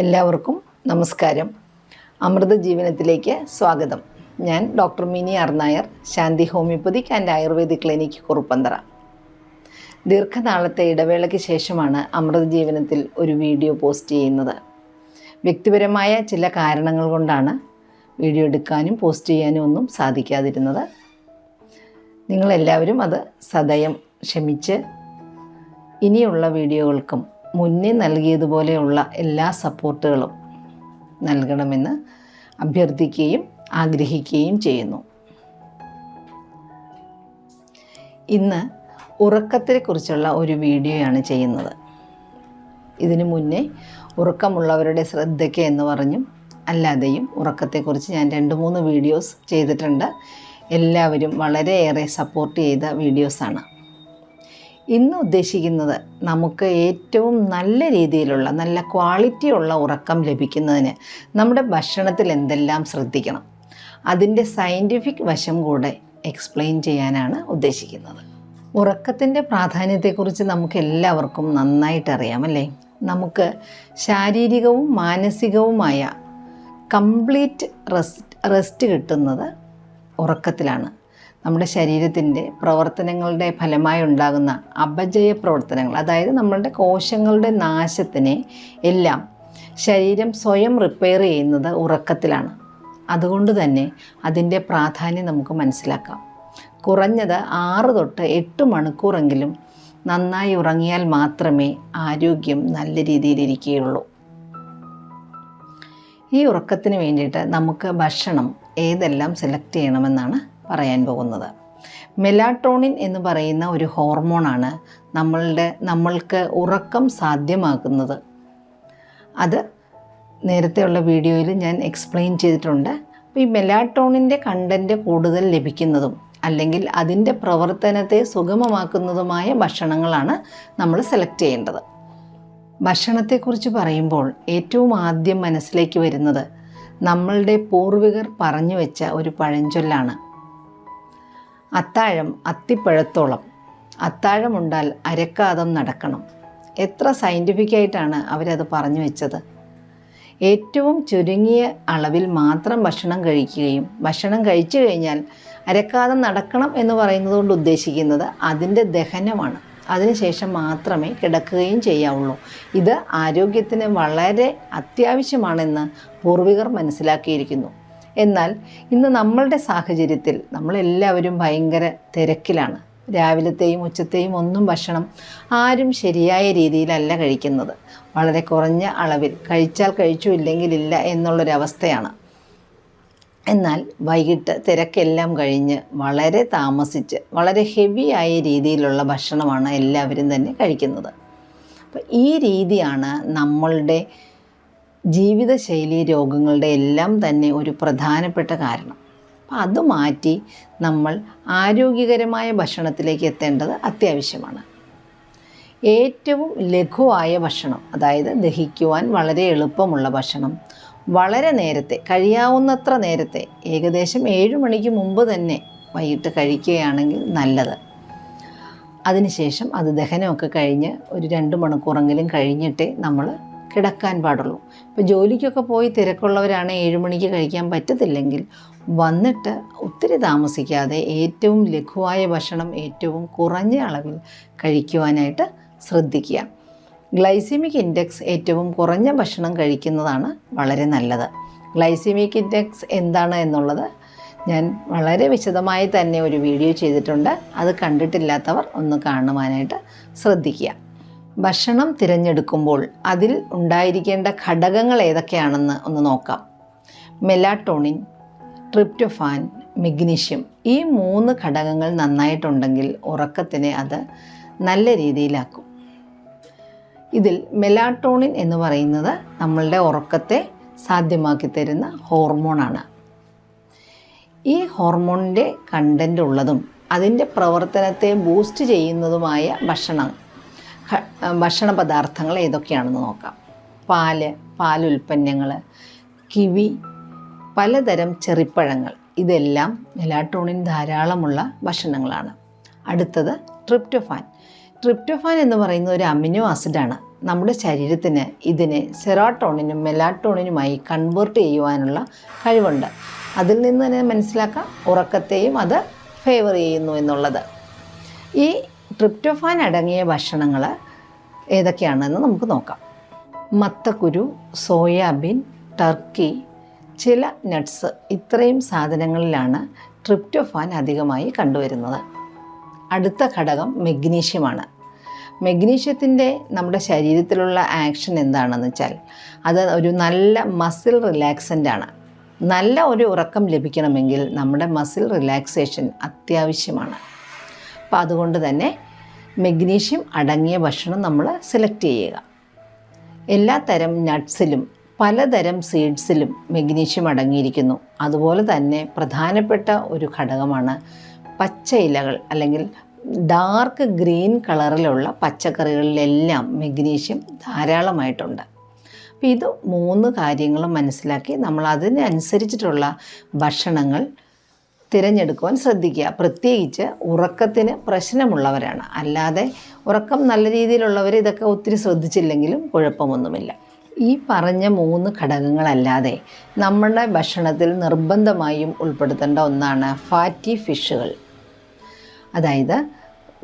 എല്ലാവർക്കും നമസ്കാരം. അമൃത ജീവനത്തിലേക്ക് സ്വാഗതം. ഞാൻ doctor Mini അർനായർ Shanthi homeopathic and ayurvedic clinic Kuruppanthara. ദീർഘനാളത്തെ ഇടവേളയ്ക്ക് ശേഷമാണ് അമൃത ജീവനത്തിൽ ഒരു വീഡിയോ പോസ്റ്റ് ചെയ്യുന്നത്. വ്യക്തിപരമായ ചില കാരണങ്ങൾ കൊണ്ടാണ് വീഡിയോ എടുക്കാനും പോസ്റ്റ് ചെയ്യാനും ഒന്നും സാധിക്കാതിരുന്നത്. നിങ്ങളെല്ലാവരും അത് സദയം ക്ഷമിച്ച് ഇനിയുള്ള വീഡിയോകൾക്കും മുന്നേ നൽകിയതുപോലെയുള്ള എല്ലാ സപ്പോർട്ടുകളും നൽകണമെന്ന് അഭ്യർത്ഥിക്കുകയും ആഗ്രഹിക്കുകയും ചെയ്യുന്നു. ഇന്ന് ഉറക്കത്തെക്കുറിച്ചുള്ള ഒരു വീഡിയോയാണ് ചെയ്യുന്നത്. ഇതിനു മുന്നേ ഉറക്കമുള്ളവരുടെ ശ്രദ്ധയ്ക്ക് എന്ന് പറഞ്ഞും അല്ലാതെയും ഉറക്കത്തെക്കുറിച്ച് ഞാൻ രണ്ട് മൂന്ന് വീഡിയോസ് ചെയ്തിട്ടുണ്ട്. എല്ലാവരും വളരെയേറെ സപ്പോർട്ട് ചെയ്ത വീഡിയോസാണ്. ഇന്ന് ഉദ്ദേശിക്കുന്നത് നമുക്ക് ഏറ്റവും നല്ല രീതിയിലുള്ള നല്ല ക്വാളിറ്റിയുള്ള ഉറക്കം ലഭിക്കുന്നതിന് നമ്മുടെ ഭക്ഷണത്തിൽ എന്തെല്ലാം ശ്രദ്ധിക്കണം. അതിന്റെ സയന്റിഫിക് വശം കൂടെ എക്സ്പ്ലെയിൻ ചെയ്യാനാണ് ഉദ്ദേശിക്കുന്നത്. ഉറക്കത്തിന്റെ പ്രാധാന്യത്തെക്കുറിച്ച് നമുക്ക് എല്ലാവർക്കും നന്നായിട്ട് അറിയാമല്ലേ നമുക്ക് ശാരീരികവും മാനസികവുമായ കംപ്ലീറ്റ് റെസ്റ്റ് റെസ്റ്റ് കിട്ടുന്നത് ഉറക്കത്തിലാണ്. നമ്മുടെ ശരീരത്തിന്റെ പ്രവർത്തനങ്ങളുടെ ഫലമായി ഉണ്ടാകുന്ന അപജയ പ്രവർത്തനങ്ങൾ അതായത് നമ്മളുടെ കോശങ്ങളുടെ നാശത്തിനെ എല്ലാം ശരീരം സ്വയം റിപ്പയർ ചെയ്യുന്നത് ഉറക്കത്തിലാണ്. അതുകൊണ്ട് തന്നെ അതിന്റെ പ്രാധാന്യം നമുക്ക് മനസ്സിലാക്കാം. കുറഞ്ഞത് ആറ് തൊട്ട് എട്ട് മണിക്കൂറെങ്കിലും നന്നായി ഉറങ്ങിയാൽ മാത്രമേ ആരോഗ്യം നല്ല രീതിയിലിരിക്കുകയുള്ളൂ ഈ ഉറക്കത്തിന് വേണ്ടിയിട്ട് നമുക്ക് ഭക്ഷണം ഏതെല്ലാം സെലക്ട് ചെയ്യണമെന്നാണ് പറയാൻ പോകുന്നത്. മെലാട്ടോണിൻ എന്ന് പറയുന്ന ഒരു ഹോർമോണാണ് നമ്മളുടെ നമ്മൾക്ക് ഉറക്കം സാധ്യമാക്കുന്നത്. അത് നേരത്തെയുള്ള വീഡിയോയിൽ ഞാൻ എക്സ്പ്ലെയിൻ ചെയ്തിട്ടുണ്ട്. അപ്പോൾ ഈ മെലാട്ടോണിന്റെ കണ്ടന്റ് കൂടുതൽ ലഭിക്കുന്നതും അല്ലെങ്കിൽ അതിന്റെ പ്രവർത്തനത്തെ സുഗമമാക്കുന്നതുമായ ഭക്ഷണങ്ങളാണ് നമ്മൾ സെലക്ട് ചെയ്യേണ്ടത്. ഭക്ഷണത്തെക്കുറിച്ച് പറയുമ്പോൾ ഏറ്റവും ആദ്യം മനസ്സിലേക്ക് വരുന്നത് നമ്മളുടെ പൂർവികർ പറഞ്ഞു വെച്ച ഒരു പഴഞ്ചൊല്ലാണ്. അത്താഴം അത്തിപ്പഴത്തോളം. അത്താഴമുണ്ടാൽ അരക്കാതം നടക്കണം. എത്ര സയന്റിഫിക്കായിട്ടാണ് അവരത് പറഞ്ഞു വെച്ചത്? ഏറ്റവും ചുരുങ്ങിയ അളവിൽ മാത്രം ഭക്ഷണം കഴിക്കുകയും ഭക്ഷണം കഴിച്ചു കഴിഞ്ഞാൽ അരക്കാതം നടക്കണം എന്ന് പറയുന്നത് കൊണ്ട് ഉദ്ദേശിക്കുന്നത് അതിന്റെ ദഹനമാണ്. അതിനുശേഷം മാത്രമേ കിടക്കുകയും ചെയ്യാവുള്ളൂ. ഇത് ആരോഗ്യത്തിന് വളരെ അത്യാവശ്യമാണെന്ന് പൂർവികർ മനസ്സിലാക്കിയിരിക്കുന്നു. എന്നാൽ ഇന്ന് നമ്മളുടെ സാഹചര്യത്തിൽ നമ്മളെല്ലാവരും ഭയങ്കര തിരക്കിലാണ്. രാവിലത്തെയും ഉച്ചത്തെയും ഒന്നും ഭക്ഷണം ആരും ശരിയായ രീതിയിലല്ല കഴിക്കുന്നത്. വളരെ കുറഞ്ഞ അളവിൽ കഴിച്ചാൽ കഴിച്ചു ഇല്ലെങ്കിൽ ഇല്ല എന്നുള്ളൊരവസ്ഥയാണ്. എന്നാൽ വൈകിട്ട് തിരക്കെല്ലാം കഴിഞ്ഞ് വളരെ താമസിച്ച് വളരെ ഹെവിയായ രീതിയിലുള്ള ഭക്ഷണമാണ് എല്ലാവരും തന്നെ കഴിക്കുന്നത്. അപ്പം ഈ രീതിയാണ് നമ്മളുടെ ജീവിതശൈലി രോഗങ്ങളുടെ എല്ലാം തന്നെ ഒരു പ്രധാനപ്പെട്ട കാരണം. അപ്പം അത് മാറ്റി നമ്മൾ ആരോഗ്യകരമായ ഭക്ഷണത്തിലേക്ക് എത്തേണ്ടത് അത്യാവശ്യമാണ്. ഏറ്റവും ലഘുവായ ഭക്ഷണം അതായത് ദഹിക്കുവാൻ വളരെ എളുപ്പമുള്ള ഭക്ഷണം വളരെ നേരത്തെ കഴിയാവുന്നത്ര നേരത്തെ ഏകദേശം ഏഴ് മണിക്ക് മുമ്പ് തന്നെ വൈകിട്ട് കഴിക്കുകയാണെങ്കിൽ നല്ലത്. അതിനുശേഷം അത് ദഹനമൊക്കെ കഴിഞ്ഞ് ഒരു രണ്ട് മണിക്കൂറെങ്കിലും കഴിഞ്ഞിട്ടേ നമ്മൾ കിടക്കാൻ പാടുള്ളൂ. ഇപ്പോൾ ജോലിക്കൊക്കെ പോയി തിരക്കുള്ളവരാണ് ഏഴ് മണിക്ക് കഴിക്കാൻ പറ്റത്തില്ലെങ്കിൽ വന്നിട്ട് ഒത്തിരി താമസിക്കാതെ ഏറ്റവും ലഘുവായ ഭക്ഷണം ഏറ്റവും കുറഞ്ഞ അളവിൽ കഴിക്കുവാനായിട്ട് ശ്രദ്ധിക്കുക. ഗ്ലൈസിമിക് ഇൻഡെക്സ് ഏറ്റവും കുറഞ്ഞ ഭക്ഷണം കഴിക്കുന്നതാണ് വളരെ നല്ലത്. ഗ്ലൈസിമിക് ഇൻഡെക്സ് എന്താണ് എന്നുള്ളത് ഞാൻ വളരെ വിശദമായി തന്നെ ഒരു വീഡിയോ ചെയ്തിട്ടുണ്ട്. അത് കണ്ടിട്ടില്ലാത്തവർ ഒന്ന് കാണുവാനായിട്ട് ശ്രദ്ധിക്കുക. ഭക്ഷണം തിരഞ്ഞെടുക്കുമ്പോൾ അതിൽ ഉണ്ടായിരിക്കേണ്ട ഘടകങ്ങൾ ഏതൊക്കെയാണെന്ന് ഒന്ന് നോക്കാം. മെലാട്ടോണിൻ ട്രിപ്റ്റോഫാൻ മെഗ്നീഷ്യം ഈ മൂന്ന് ഘടകങ്ങൾ നന്നായിട്ടുണ്ടെങ്കിൽ ഉറക്കത്തിനെ അത് നല്ല രീതിയിലാക്കും. ഇതിൽ മെലാട്ടോണിൻ എന്ന് പറയുന്നത് നമ്മളുടെ ഉറക്കത്തെ സാധ്യമാക്കി തരുന്ന ഹോർമോണാണ്. ഈ ഹോർമോണിന്റെ കണ്ടന്റ് ഉള്ളതും അതിന്റെ പ്രവർത്തനത്തെ ബൂസ്റ്റ് ചെയ്യുന്നതുമായ ഭക്ഷണം ഭക്ഷണ പദാർത്ഥങ്ങൾ ഏതൊക്കെയാണെന്ന് നോക്കാം. പാൽ പാലുൽപ്പന്നങ്ങൾ കിവി പലതരം ചെറിപ്പഴങ്ങൾ. ഇതെല്ലാം മെലാട്ടോണിൻ ധാരാളമുള്ള ഭക്ഷണങ്ങളാണ്. അടുത്തത് ട്രിപ്റ്റോഫാൻ. ട്രിപ്റ്റോഫാൻ എന്ന് പറയുന്ന ഒരു അമിനോ ആസിഡാണ്. നമ്മുടെ ശരീരത്തിന് ഇതിനെ സെറാട്ടോണിനും മെലാട്ടോണിനുമായി കൺവേർട്ട് ചെയ്യുവാനുള്ള കഴിവുണ്ട്. അതിൽ നിന്ന് തന്നെ മനസ്സിലാക്കാം ഉറക്കത്തെയും അത് ഫേവർ ചെയ്യുന്നു എന്നുള്ളത്. ഈ ട്രിപ്റ്റോഫാൻ അടങ്ങിയ ഭക്ഷണങ്ങൾ ഏതൊക്കെയാണെന്ന് നമുക്ക് നോക്കാം. മത്തക്കുരു സോയാബീൻ ടർക്കി ചില നട്ട്സ് ഇത്രയും സാധനങ്ങളിലാണ് ട്രിപ്റ്റോഫാൻ അധികമായി കണ്ടുവരുന്നത്. അടുത്ത ഘടകം മെഗ്നീഷ്യമാണ്. മെഗ്നീഷ്യത്തിന്റെ നമ്മുടെ ശരീരത്തിലുള്ള ആക്ഷൻ എന്താണെന്ന് വെച്ചാൽ അത് ഒരു നല്ല മസിൽ റിലാക്സന്റ് ആണ്. നല്ല ഒരു ഉറക്കം ലഭിക്കണമെങ്കിൽ നമ്മുടെ മസിൽ റിലാക്സേഷൻ അത്യാവശ്യമാണ്. അപ്പോൾ അതുകൊണ്ട് തന്നെ മെഗ്നീഷ്യം അടങ്ങിയ ഭക്ഷണം നമ്മൾ സെലക്ട് ചെയ്യുക. എല്ലാ തരം നട്ട്സിലും പലതരം സീഡ്സിലും മെഗ്നീഷ്യം അടങ്ങിയിരിക്കുന്നു. അതുപോലെ തന്നെ പ്രധാനപ്പെട്ട ഒരു ഘടകമാണ് പച്ച ഇലകൾ അല്ലെങ്കിൽ ഡാർക്ക് ഗ്രീൻ കളറിലുള്ള പച്ചക്കറികളിലെല്ലാം മെഗ്നീഷ്യം ധാരാളമായിട്ടുണ്ട്. അപ്പോൾ ഇത് മൂന്ന് കാര്യങ്ങളും മനസ്സിലാക്കി നമ്മൾ അതിനനുസരിച്ചിട്ടുള്ള ഭക്ഷണങ്ങൾ തിരഞ്ഞെടുക്കുവാൻ ശ്രദ്ധിക്കുക. പ്രത്യേകിച്ച് ഉറക്കത്തിന് പ്രശ്നമുള്ളവരാണ്. അല്ലാതെ ഉറക്കം നല്ല രീതിയിലുള്ളവർ ഇതൊക്കെ ഒത്തിരി ശ്രദ്ധിച്ചില്ലെങ്കിലും കുഴപ്പമൊന്നുമില്ല. ഈ പറഞ്ഞ മൂന്ന് ഘടകങ്ങളല്ലാതെ നമ്മുടെ ഭക്ഷണത്തിൽ നിർബന്ധമായും ഉൾപ്പെടുത്തേണ്ട ഒന്നാണ് ഫാറ്റി ഫിഷുകൾ അതായത്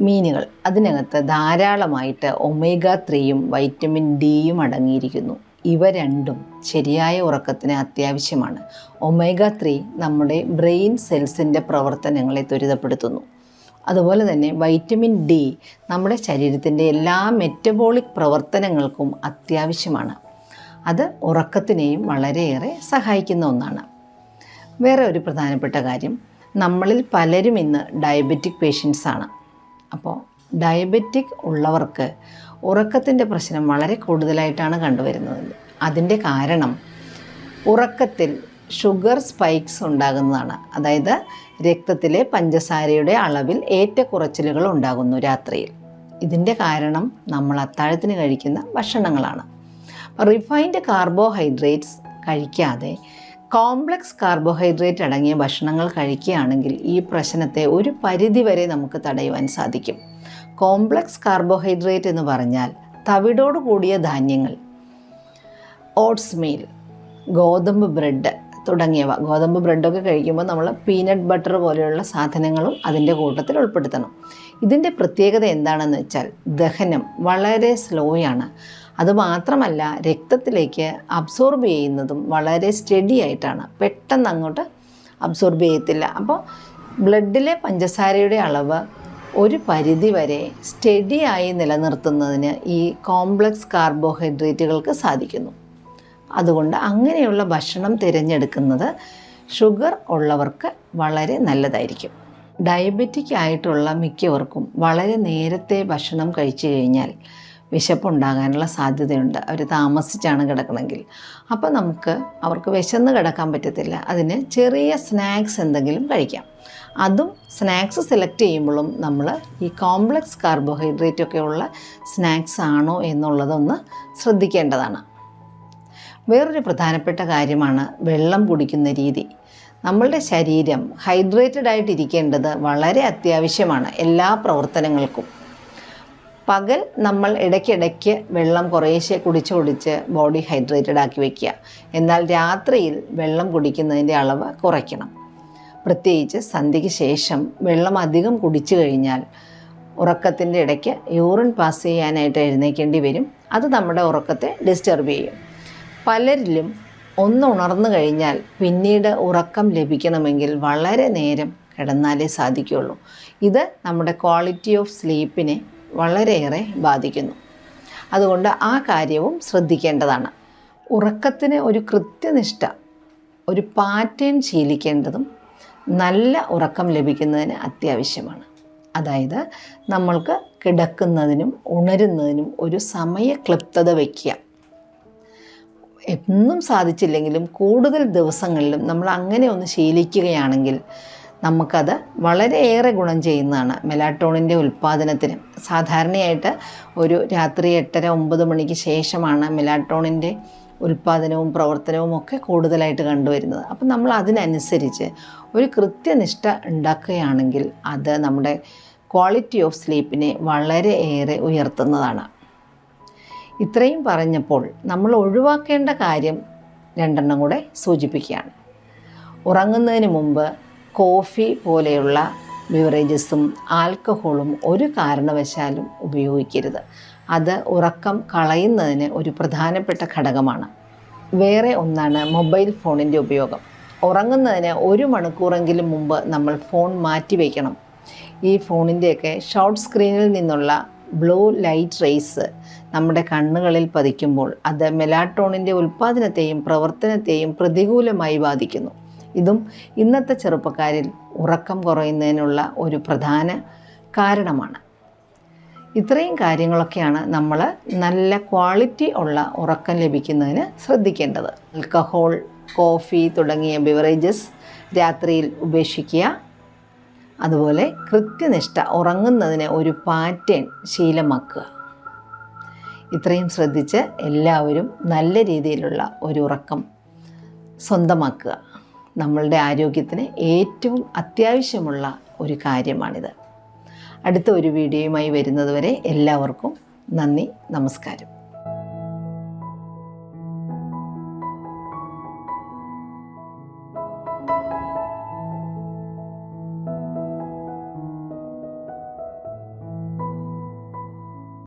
മീനുകൾ. അതിനകത്ത് ധാരാളമായിട്ട് ഒമേഗ ത്രീയും വൈറ്റമിൻ ഡിയും അടങ്ങിയിരിക്കുന്നു. ഇവ രണ്ടും ശരിയായ ഉറക്കത്തിന് അത്യാവശ്യമാണ്. ഒമേഗ ത്രീ നമ്മുടെ ബ്രെയിൻ സെൽസിന്റെ പ്രവർത്തനങ്ങളെ ത്വരിതപ്പെടുത്തുന്നു. അതുപോലെ തന്നെ വൈറ്റമിൻ ഡി നമ്മുടെ ശരീരത്തിന്റെ എല്ലാ മെറ്റബോളിക് പ്രവർത്തനങ്ങൾക്കും അത്യാവശ്യമാണ്. അത് ഉറക്കത്തിനെയും വളരെയേറെ സഹായിക്കുന്ന ഒന്നാണ്. വേറെ ഒരു പ്രധാനപ്പെട്ട കാര്യം നമ്മളിൽ പലരും ഇന്ന് ഡയബറ്റിക് പേഷ്യൻസാണ് അപ്പോൾ ഡയബറ്റിക് ഉള്ളവർക്ക് ഉറക്കത്തിന്റെ പ്രശ്നം വളരെ കൂടുതലായിട്ടാണ് കണ്ടുവരുന്നത്. അതിന്റെ കാരണം ഉറക്കത്തിൽ ഷുഗർ സ്പൈക്സ് ഉണ്ടാകുന്നതാണ്. അതായത് രക്തത്തിലെ പഞ്ചസാരയുടെ അളവിൽ ഏറ്റക്കുറച്ചിലുകൾ ഉണ്ടാകുന്നു രാത്രിയിൽ. ഇതിന്റെ കാരണം നമ്മൾ അത്താഴത്തിന് കഴിക്കുന്ന ഭക്ഷണങ്ങളാണ്. റിഫൈൻഡ് കാർബോഹൈഡ്രേറ്റ്സ് കഴിക്കാതെ കോംപ്ലക്സ് കാർബോഹൈഡ്രേറ്റ് അടങ്ങിയ ഭക്ഷണങ്ങൾ കഴിക്കുകയാണെങ്കിൽ ഈ പ്രശ്നത്തെ ഒരു പരിധിവരെ നമുക്ക് തടയുവാൻ സാധിക്കും. കോംപ്ലക്സ് കാർബോഹൈഡ്രേറ്റ് എന്ന് പറഞ്ഞാൽ തവിടോട് കൂടിയ ധാന്യങ്ങൾ. ഓട്സ് മീൽ ഗോതമ്പ് ബ്രെഡ് തുടങ്ങിയവ. ഗോതമ്പ് ബ്രെഡൊക്കെ കഴിക്കുമ്പോൾ നമ്മൾ പീനട്ട് ബട്ടർ പോലെയുള്ള സാധനങ്ങളും അതിന്റെ കൂട്ടത്തിൽ ഉൾപ്പെടുത്തണം. ഇതിന്റെ പ്രത്യേകത എന്താണെന്ന് വെച്ചാൽ ദഹനം വളരെ സ്ലോയാണ്. അതുമാത്രമല്ല രക്തത്തിലേക്ക് അബ്സോർബ് ചെയ്യുന്നതും വളരെ സ്റ്റഡി ആയിട്ടാണ്. പെട്ടെന്ന് അങ്ങോട്ട് അബ്സോർബ് ചെയ്യത്തില്ല. അപ്പോൾ ബ്ലഡിലെ പഞ്ചസാരയുടെ അളവ് ഒരു പരിധിവരെ സ്റ്റഡിയായി നിലനിർത്തുന്നതിന് ഈ കോംപ്ലക്സ് കാർബോഹൈഡ്രേറ്റുകൾക്ക് സാധിക്കുന്നു. അതുകൊണ്ട് അങ്ങനെയുള്ള ഭക്ഷണം തിരഞ്ഞെടുക്കുന്നത് ഷുഗർ ഉള്ളവർക്ക് വളരെ നല്ലതായിരിക്കും. ഡയബറ്റിക് ആയിട്ടുള്ള മിക്കവർക്കും വളരെ നേരത്തെ ഭക്ഷണം കഴിച്ചു കഴിഞ്ഞാൽ വിശപ്പുണ്ടാകാനുള്ള സാധ്യതയുണ്ട്. അവർ താമസിച്ചാണ് കിടക്കണമെങ്കിൽ. അപ്പോൾ നമുക്ക് അവർക്ക് വിശന്ന് കിടക്കാൻ പറ്റത്തില്ല. അതിന് ചെറിയ സ്നാക്സ് എന്തെങ്കിലും കഴിക്കാം. അതും സ്നാക്സ് സെലക്ട് ചെയ്യുമ്പോഴും നമ്മൾ ഈ കോംപ്ലക്സ് കാർബോഹൈഡ്രേറ്റ് ഒക്കെയുള്ള സ്നാക്സ് ആണോ എന്നുള്ളതൊന്ന് ശ്രദ്ധിക്കേണ്ടതാണ്. വേറൊരു പ്രധാനപ്പെട്ട കാര്യമാണ് വെള്ളം കുടിക്കുന്ന രീതി. നമ്മളുടെ ശരീരം ഹൈഡ്രേറ്റഡ് ആയിട്ടിരിക്കേണ്ടത് വളരെ അത്യാവശ്യമാണ് എല്ലാ പ്രവർത്തനങ്ങൾക്കും. പകൽ നമ്മൾ ഇടയ്ക്കിടയ്ക്ക് വെള്ളം കുറേശ്ശെ കുടിച്ച് കുടിച്ച് ബോഡി ഹൈഡ്രേറ്റഡ് ആക്കി വയ്ക്കുക എന്നാൽ രാത്രിയിൽ വെള്ളം കുടിക്കുന്നതിന്റെ അളവ് കുറയ്ക്കണം. പ്രത്യേകിച്ച് സന്ധ്യയ്ക്ക് ശേഷം വെള്ളം അധികം കുടിച്ചു കഴിഞ്ഞാൽ ഉറക്കത്തിന്റെ ഇടയ്ക്ക് യൂറിൻ പാസ് ചെയ്യാനായിട്ട് എഴുന്നേക്കേണ്ടി വരും. അത് നമ്മുടെ ഉറക്കത്തെ ഡിസ്റ്റർബ് ചെയ്യും. പലരിലും ഒന്ന് ഉണർന്നു കഴിഞ്ഞാൽ പിന്നീട് ഉറക്കം ലഭിക്കണമെങ്കിൽ വളരെ നേരം കിടന്നാലേ സാധിക്കുകയുള്ളൂ. ഇത് നമ്മുടെ ക്വാളിറ്റി ഓഫ് സ്ലീപ്പിനെ വളരെയേറെ ബാധിക്കുന്നു. അതുകൊണ്ട് ആ കാര്യവും ശ്രദ്ധിക്കേണ്ടതാണ്. ഉറക്കത്തിന് ഒരു കൃത്യനിഷ്ഠ ഒരു പാറ്റേൺ ശീലിക്കേണ്ടതും നല്ല ഉറക്കം ലഭിക്കുന്നതിന് അത്യാവശ്യമാണ്. അതായത് നമ്മൾക്ക് കിടക്കുന്നതിനും ഉണരുന്നതിനും ഒരു സമയ ക്ലിപ്തത വയ്ക്കുക എന്നും സാധിച്ചില്ലെങ്കിലും കൂടുതൽ ദിവസങ്ങളിലും നമ്മൾ അങ്ങനെ ഒന്ന് ശീലിക്കുകയാണെങ്കിൽ നമുക്കത് വളരെയേറെ ഗുണം ചെയ്യുന്നതാണ് മെലാട്ടോണിന്റെ ഉൽപ്പാദനത്തിന് സാധാരണയായിട്ട് ഒരു രാത്രി എട്ടര ഒമ്പത് മണിക്ക് ശേഷമാണ് മെലാട്ടോണിന്റെ ഉൽപ്പാദനവും പ്രവർത്തനവും ഒക്കെ കൂടുതലായിട്ട് കണ്ടുവരുന്നത്. അപ്പം നമ്മൾ അതിനനുസരിച്ച് ഒരു കൃത്യനിഷ്ഠ ഉണ്ടാക്കുകയാണെങ്കിൽ അത് നമ്മുടെ ക്വാളിറ്റി ഓഫ് സ്ലീപ്പിനെ വളരെ ഏറെ ഉയർത്തുന്നതാണ്. ഇത്രയും പറഞ്ഞപ്പോൾ നമ്മൾ ഒഴിവാക്കേണ്ട കാര്യം രണ്ടെണ്ണം കൂടെ സൂചിപ്പിക്കുകയാണ്. ഉറങ്ങുന്നതിന് മുമ്പ് കോഫി പോലെയുള്ള ബിവറേജസും ആൽക്കഹോളും ഒരു കാരണവശാലും ഉപയോഗിക്കരുത്. അത് ഉറക്കം കളയുന്നതിന് ഒരു പ്രധാനപ്പെട്ട ഘടകമാണ്. വേറെ ഒന്നാണ് മൊബൈൽ ഫോണിന്റെ ഉപയോഗം. ഉറങ്ങുന്നതിന് ഒരു മണിക്കൂറെങ്കിലും മുമ്പ് നമ്മൾ ഫോൺ മാറ്റി വയ്ക്കണം ഈ ഫോണിന്റെയൊക്കെ ഷോർട്ട് സ്ക്രീനിൽ നിന്നുള്ള ബ്ലൂ ലൈറ്റ് റേസ് നമ്മുടെ കണ്ണുകളിൽ പതിക്കുമ്പോൾ അത് മെലാട്ടോണിന്റെ ഉൽപ്പാദനത്തെയും പ്രവർത്തനത്തെയും പ്രതികൂലമായി ബാധിക്കുന്നു. ഇതും ഇന്നത്തെ ചെറുപ്പക്കാരിൽ ഉറക്കം കുറയുന്നതിനുള്ള ഒരു പ്രധാന കാരണമാണ്. ഇത്രയും കാര്യങ്ങളൊക്കെയാണ് നമ്മൾ നല്ല ക്വാളിറ്റി ഉള്ള ഉറക്കം ലഭിക്കുന്നതിന് ശ്രദ്ധിക്കേണ്ടത്. ആൽക്കഹോൾ കോഫി തുടങ്ങിയ ബിവറേജസ് രാത്രിയിൽ ഉപേക്ഷിക്കുക. അതുപോലെ കൃത്യനിഷ്ഠ ഉറങ്ങുന്നതിന് ഒരു പാറ്റേൺ ശീലമാക്കുക. ഇത്രയും ശ്രദ്ധിച്ച് എല്ലാവരും നല്ല രീതിയിലുള്ള ഒരു ഉറക്കം സ്വന്തമാക്കുക. നമ്മളുടെ ആരോഗ്യത്തിന് ഏറ്റവും അത്യാവശ്യമുള്ള ഒരു കാര്യമാണിത്. അടുത്ത ഒരു വീഡിയോയുമായി വരുന്നതുവരെ എല്ലാവർക്കും നന്ദി നമസ്കാരം.